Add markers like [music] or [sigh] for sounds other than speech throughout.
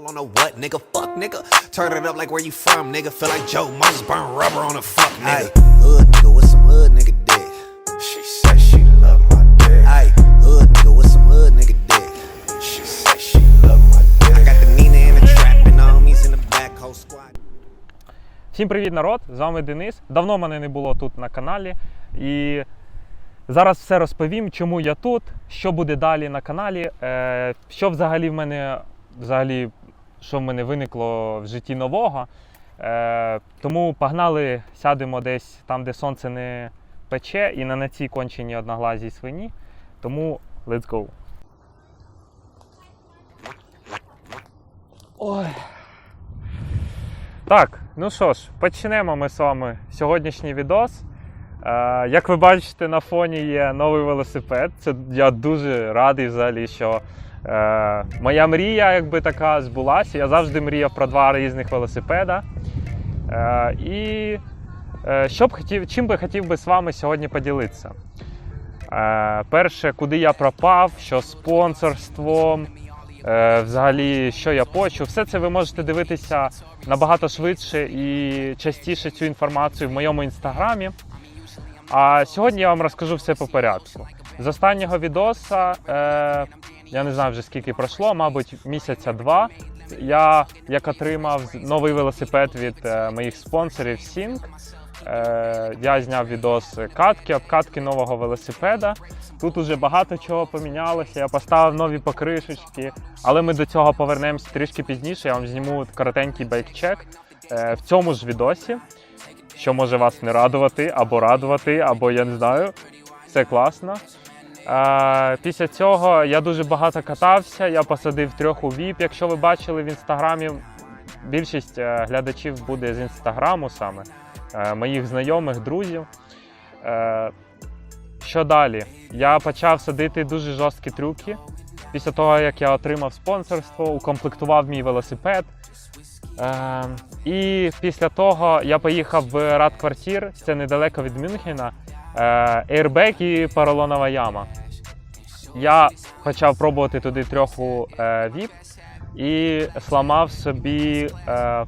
Hell on a what, nigga? Fuck, nigga. Turn it up like where you from, nigga. Feel like Joe Moses burn rubber on a fuck, nigga. Ay, hood nigga with some hood nigga dick. She said she love my dick. Ay, hood nigga with some hood nigga dick. She said she love my dick. I got the Nina in the trap and the homies in the back, whole squad. Всім привіт, народ! З вами Денис. Давно мене не було тут на каналі. І зараз все розповім, чому я тут, що буде далі на каналі, е, що взагалі в мене взагалі, що в мене виникло в житті нового. Е, тому погнали, сядемо десь там, де сонце не пече, і не на цій конченій одноглазій свині. Тому let's go. Ой. Так, ну що ж, почнемо ми з вами сьогоднішній відос. Е, як ви бачите, на фоні є новий велосипед. Це я дуже радий взагалі, що е, моя мрія, якби така, збулася. Я завжди мріяв про два різних велосипеда. Е, і е, що б хотів, чим би хотів би з вами сьогодні поділитися? Е, перше, куди я пропав, що спонсорством, е, взагалі, що я почув, все це ви можете дивитися набагато швидше і частіше цю інформацію в моєму інстаграмі. А сьогодні я вам розкажу все по порядку. З останнього відоса, е, я не знаю вже скільки пройшло, мабуть, місяця два. Я як отримав новий велосипед від е, моїх спонсорів Sync. Е, я зняв відос катки, обкатки нового велосипеда. Тут уже багато чого помінялося. Я поставив нові покришечки, але ми до цього повернемося трішки пізніше. Я вам зніму коротенький байкчек е, в цьому ж відосі, що може вас не радувати, або радувати, або я не знаю. Все класно. Після цього я дуже багато катався. Я посадив трьох у ВІП. Якщо ви бачили в інстаграмі, більшість е, глядачів буде з інстаграму саме е, моїх знайомих, друзів. Е, Що далі? Я почав садити дуже жорсткі трюки. Після того, як я отримав спонсорство, укомплектував мій велосипед. І після того я поїхав в Радквартір, це недалеко від Мюнхена, е, Airbag і поролонова яма. Я почав пробувати туди трьоху е, віп і сламав собі е,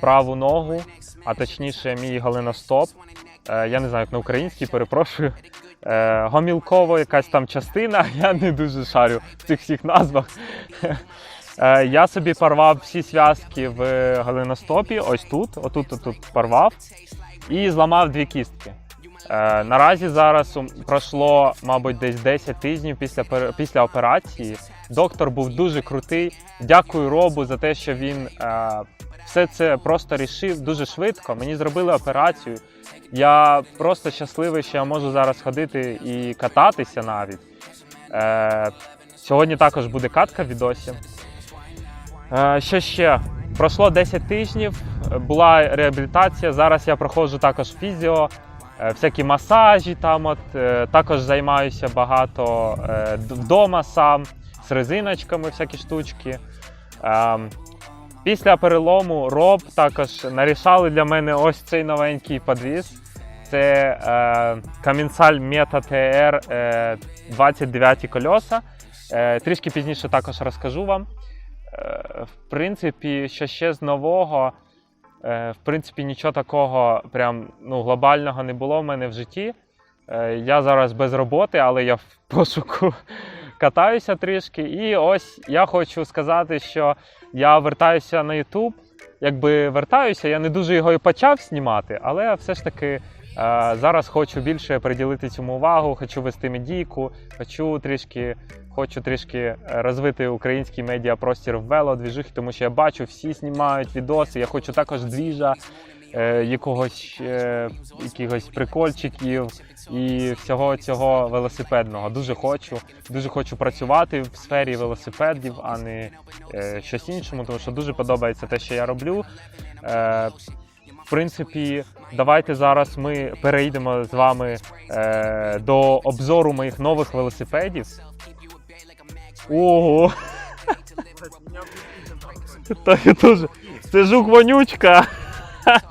праву ногу, а точніше, мій голеностоп. Е, я не знаю, як на українській, перепрошую. Гомілково якась там частина, [laughs] я не дуже шарю в цих всіх назвах. Я собі порвав всі зв'язки в голеностопі, ось тут, отут, отут порвав, і зламав дві кістки. Е, наразі зараз пройшло, мабуть, десь 10 тижнів після, після операції. Доктор був дуже крутий. Дякую Робу за те, що він е, все це просто рішив дуже швидко. Мені зробили операцію. Я просто щасливий, що я можу зараз ходити і кататися навіть. Е, сьогодні також буде катка в відосі. Е, що ще? Пройшло 10 тижнів, була реабілітація. Зараз я проходжу також фізіо, всякі масажі там. От, е, також займаюся багато е, вдома сам з резиночками, всякі штучки. Ем, Після перелому роб також нарішали для мене ось цей новенький подвіз. Це е, Камінсаль TR е, 29 кольоса. Е, трішки пізніше також розкажу вам. Е, в принципі, що ще з нового, е, в принципі, нічого такого прям ну, глобального не було в мене в житті. Е, я зараз без роботи, але я в [laughs] пошуку катаюся трішки. І ось я хочу сказати, що я вертаюся на YouTube. Якби вертаюся, я не дуже його і почав знімати, але все ж таки. Е, Зараз хочу більше приділити цьому увагу, хочу вести медійку, хочу трішки хочу трішки е, розвити український медіапростір в велодвіжухи, тому що я бачу, всі знімають відоси. Я хочу також двіжа, е, якогось якихось прикольчиків і всього цього велосипедного. Дуже хочу. Дуже хочу працювати в сфері велосипедів, а не щось іншому, тому що дуже подобається те, що я роблю. Принципі, давайте зараз ми перейдемо з вами е, до обзору моїх нових велосипедів. Ого! [laughs] Та я теж. Це жук вонючка. [laughs]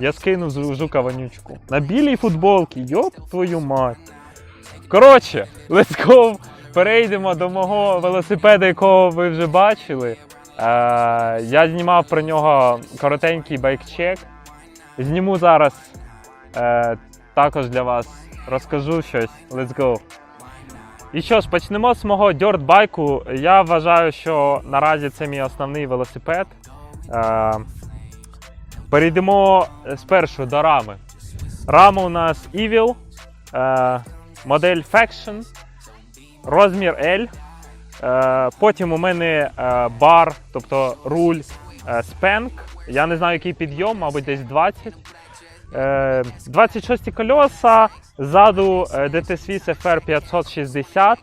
Я скинув жука вонючку. На білій футболці, йоп твою мать. Коротше, let's go перейдемо до мого велосипеда, якого ви вже бачили. Е, я знімав про нього коротенький байкчек. Зніму зараз е, також для вас розкажу щось. Let's go. І що ж, почнемо з мого дьорт-байку. Я вважаю, що наразі це мій основний велосипед. Е, перейдемо спершу до рами. Рама у нас Evil, модель Faction, розмір L. Е, потім у мене е, бар, тобто руль е, Spank. Я не знаю, який підйом, мабуть, десь 20. Е, 26 колеса, ззаду DT Swiss FR 560,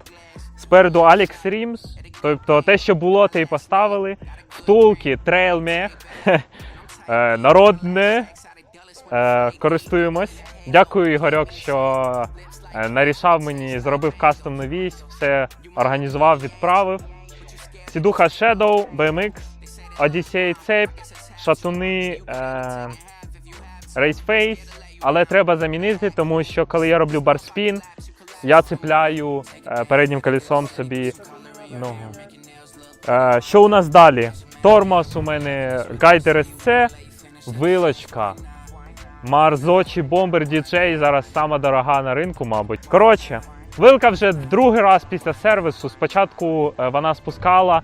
спереду Alex Rims, тобто те, що було, те й поставили. Втулки Trail Mech, [laughs] е, народне, користуємось. Дякую, Ігорьок, що нарішав мені, зробив кастомну вісь, все організував, відправив. Сідуха Shadow, BMX, Odyssey цепь, шатуни е, Race Face. Але треба замінити, тому що коли я роблю барспін, я цепляю е, переднім колесом собі ногу. Е, що у нас далі? Тормоз у мене Гайдер SC, вилочка. Марзочі Бомбер DJ зараз сама дорога на ринку, мабуть. Коротше, вилка вже другий раз після сервісу. Спочатку е, вона спускала.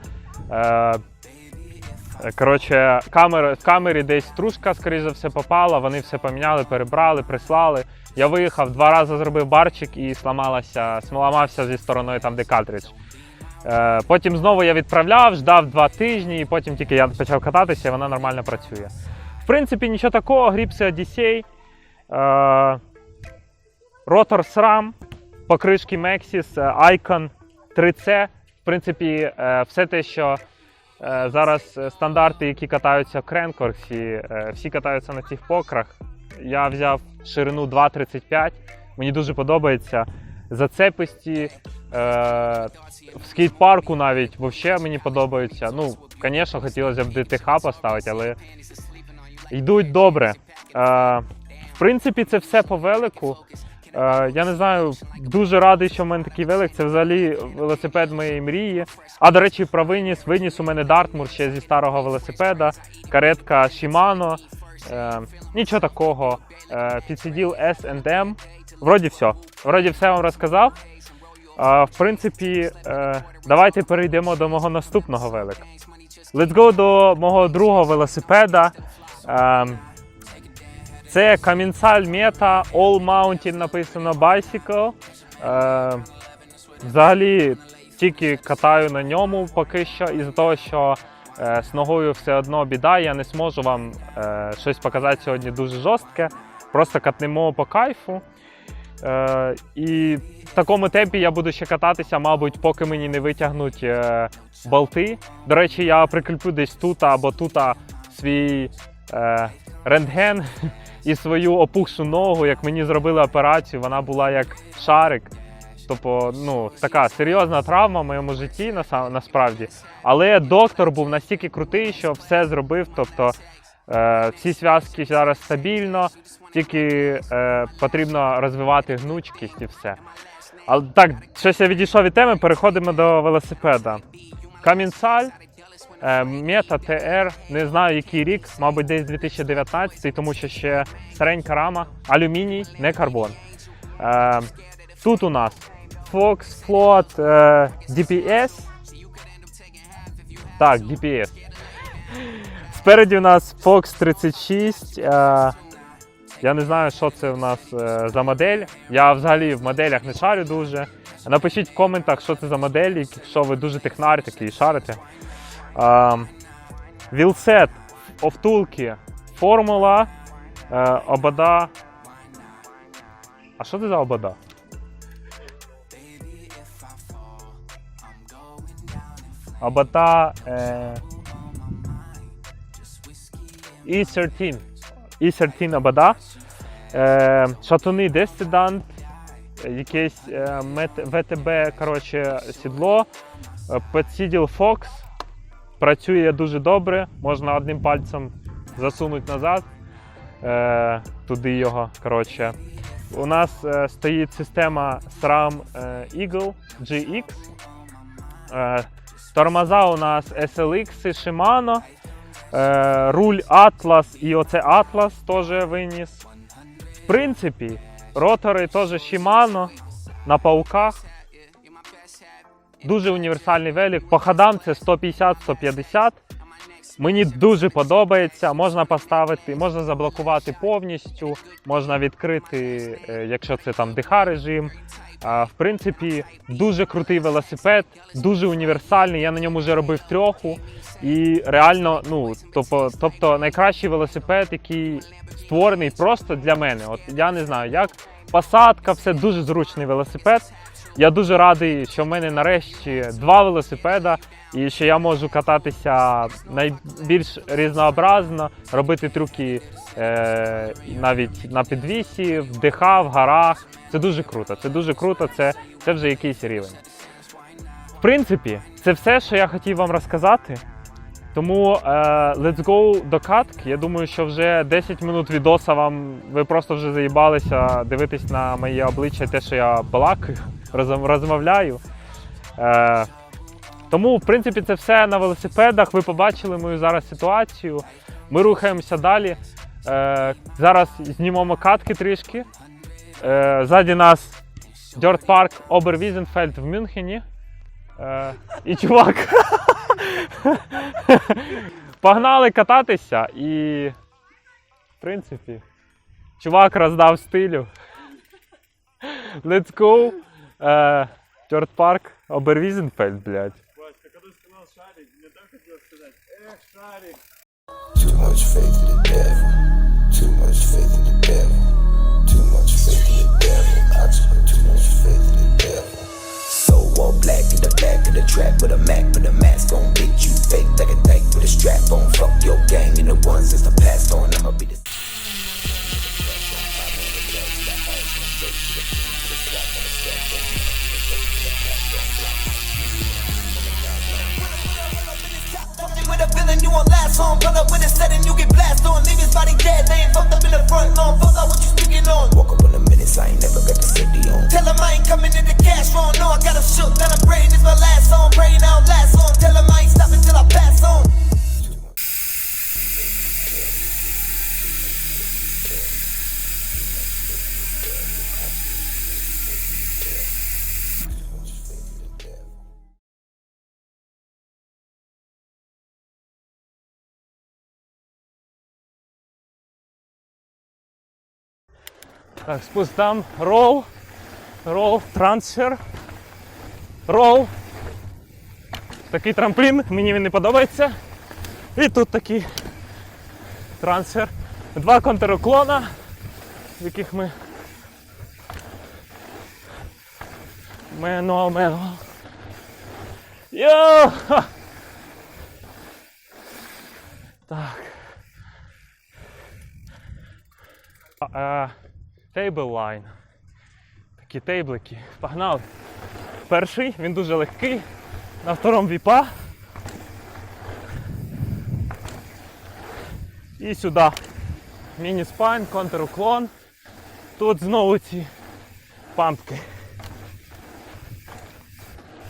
Е, Коротше, камери, в камері десь стружка, скоріш за все, попала. Вони все поміняли, перебрали, прислали. Я виїхав, два рази зробив барчик і сламалася, сламався зі стороною там, де картридж. Е, потім знову я відправляв, ждав два тижні, і потім тільки я почав кататися, і вона нормально працює. В принципі, нічого такого, гріпси Odyssey, е, ротор SRAM, покришки Maxis, Icon 3C. В принципі, е, все те, що е, зараз стандарти, які катаються в Кренкорсі, всі катаються на цих покрах. Я взяв ширину 2,35. Мені дуже подобається. Зацеписті. В скейт-парку навіть взагалі мені подобаються. Ну, звісно, хотілося б ДТХ поставити, але йдуть добре. В принципі, це все по велику. Я не знаю, дуже радий, що в мене такий велик. Це взагалі велосипед моєї мрії. А до речі, про виніс. Виніс у мене Дартмур ще зі старого велосипеда, каретка Shimano. Е, нічого такого. Е, підсиділ S&M. Вроді все. Вроді все вам розказав. Е, в принципі, е, давайте перейдемо до мого наступного велика. Let's go до мого другого велосипеда. Ем, це Камінсаль Meta All Mountain написано Bicycle. Е, взагалі тільки катаю на ньому поки що, із-за того, що е, з ногою все одно біда, я не зможу вам е, щось показати сьогодні дуже жорстке. Просто катнемо по кайфу. Е, і в такому темпі я буду ще кататися, мабуть, поки мені не витягнуть е, болти. До речі, я прикріплю десь тут або тут свій е, рентген і свою опухшу ногу. Як мені зробили операцію, вона була як шарик. Тобто, ну, така серйозна травма в моєму житті насправді. Але доктор був настільки крутий, що все зробив. Тобто е, всі зв'язки зараз стабільно, тільки е, потрібно розвивати гнучкість і все. Але так, щось я відійшов від теми, переходимо до велосипеда. Камінсаль, Мета ТР, не знаю який рік, мабуть, десь 2019, тому що ще старенька рама, алюміній, не карбон. Е, тут у нас Fox Float е, DPS. Так, DPS. Спереді у нас Fox 36. Е, я не знаю, що це у нас е, за модель. Я взагалі в моделях не шарю дуже. Напишіть в коментах, що це за модель, якщо ви дуже технар такий шарите. Вілсет, овтулки, формула, е, обода. А що це за обода? Обода. Е, E13. E13 обода. Е, шатуни Дестидант, якесь е, ВТБ коротше, сідло, е, підсіділ Fox. Працює дуже добре, можна одним пальцем засунути назад, е, туди його. коротше. У нас е, стоїть система SRAM е, Eagle GX. Е, тормоза у нас SLX Shimano. Е, руль Atlas і оце Atlas теж виніс. В принципі, ротори теж Shimano на пауках. Дуже універсальний велик. По ходам це 150-150. Мені дуже подобається. Можна поставити, можна заблокувати повністю, можна відкрити, е, якщо це там ДХ режим. В принципі, дуже крутий велосипед, дуже універсальний. Я на ньому вже робив трьоху. І реально, ну тобто, тобто найкращий велосипед, який створений просто для мене. От я не знаю, як посадка, все дуже зручний велосипед. Я дуже радий, що в мене нарешті два велосипеда, і що я можу кататися найбільш різнообразно, робити трюки е, навіть на підвісі, в ДХ, в горах. Це дуже круто. Це дуже круто, це, це вже якийсь рівень. В принципі, це все, що я хотів вам розказати. Тому е, let's go до катки. Я думаю, що вже 10 минут відоса вам ви просто вже заїбалися дивитись на моє обличчя, те, що я балакаю, розмовляю. Е, тому, в принципі, це все на велосипедах. Ви побачили мою зараз ситуацію. Ми рухаємося далі. Е, зараз знімемо катки трішки. Е, ззаді нас Dirt Park Обервізенфельд в Мюнхені. Е, і чувак. Погнали кататися і. В принципі, чувак роздав стилю. Let's go. Е, парк Обервізенфельд, блядь. Too much faith in the devil. Too much faith in the devil. Так, спуск там, ролл, ролл, трансфер, ролл. Такий трамплін, мені він не подобається. І тут такий трансфер. Два контруклона, в яких ми. Менуал, менуал. Йо! Так. А, Тейбл лайн. Такі тейблики. Погнали. Перший, він дуже легкий. На втором віпа. І сюди. Міні-спайн, контруклон. Тут знову ці пампки.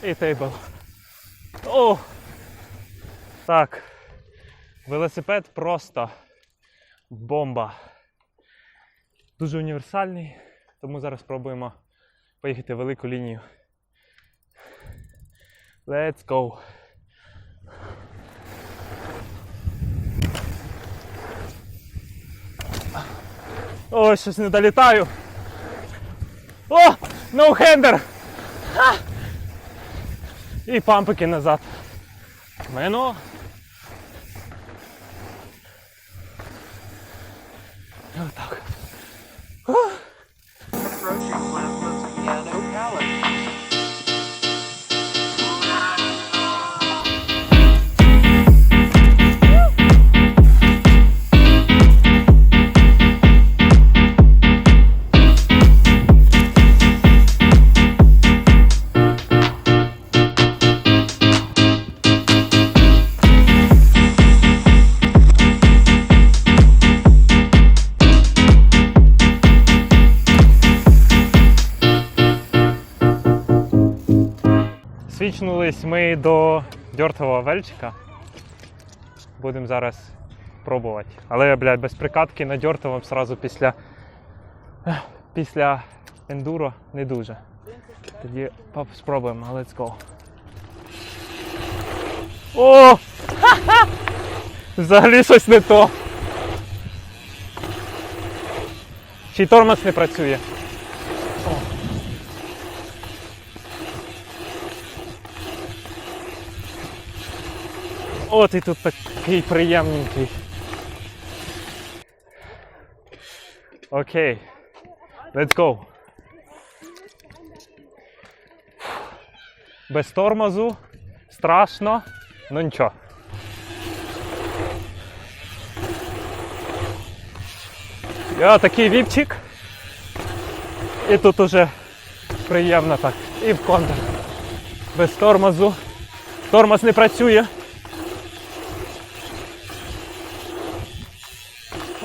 І тейбл. О! Так. Велосипед просто бомба. Дуже універсальний, тому зараз спробуємо поїхати велику лінію. Let's go. Ой, щось не долітаю. О! Ноухендер! Ха! І пампики назад. Мено. Отак. Вернулись ми до дьортового вельчика. Будемо зараз пробувати. Але, блядь, без прикатки на дьортовому сразу після, після ендуро не дуже. Тоді спробуємо, let's go. О! [laughs] Взагалі щось не то. Й тормоз не працює. О, ти тут такий приємненький. Окей. Let's go. Без тормозу. Страшно. Ну нічого. Я такий віпчик. І тут уже приємно так. І в контр. Без тормозу. Тормоз не працює.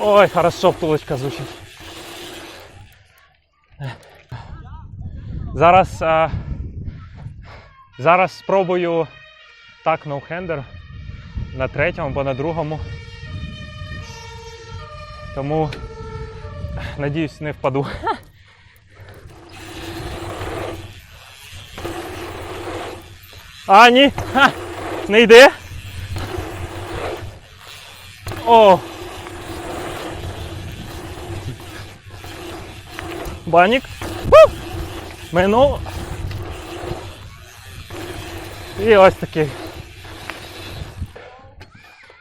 Ой, хорошо, втулочка звучить. Зараз, а, зараз спробую так ноухендер на третьому або на другому. Тому надіюсь, не впаду. А, ні! Ха! Не йде. О! Банік. Ву! Минув. І ось такий.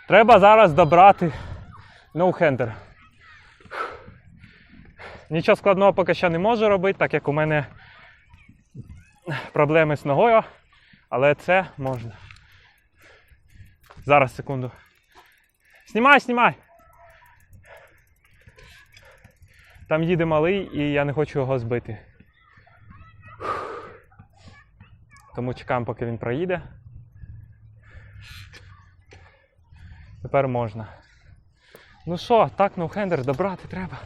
Треба зараз добрати ноухендер. Нічого складного поки що не можу робити, так як у мене проблеми з ногою, але це можна. Зараз, секунду. Знімай, знімай! Там їде малий і я не хочу його збити. Тому чекаємо, поки він проїде. Тепер можна. Ну що, так, ноухендер добрати треба.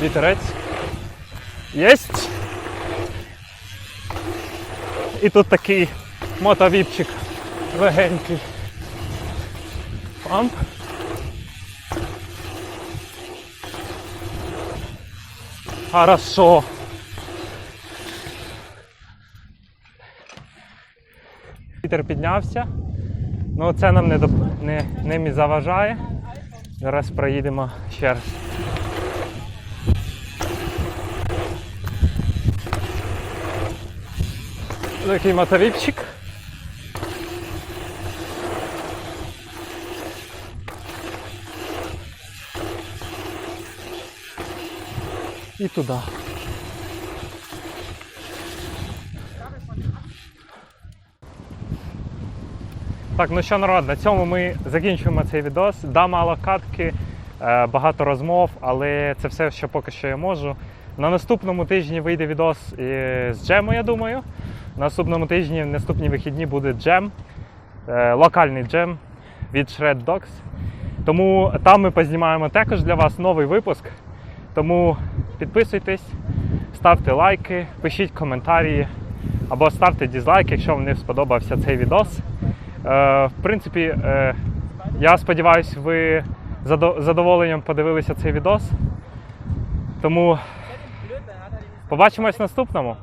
Вітерець. Єсть! І тут такий мотовіпчик легенький. Памп. Хорошо. Вітер піднявся. Ну це нам не, не, не мі- заважає. Зараз проїдемо ще раз. Такий мотовіпчик. Туди. Так, ну що народ, на цьому ми закінчуємо цей відос. Да, мало катки, е, багато розмов, але це все, що поки що я можу. На наступному тижні вийде відос з джему, я думаю. На наступному тижні, в наступні вихідні буде джем, е, локальний джем від Shred Dogs. Тому там ми познімаємо також для вас новий випуск. Тому підписуйтесь, ставте лайки, пишіть коментарі або ставте дізлайк, якщо вам не сподобався цей відос. Е, в принципі, е, я сподіваюся, ви з задоволенням подивилися цей відос. Тому побачимось в наступному.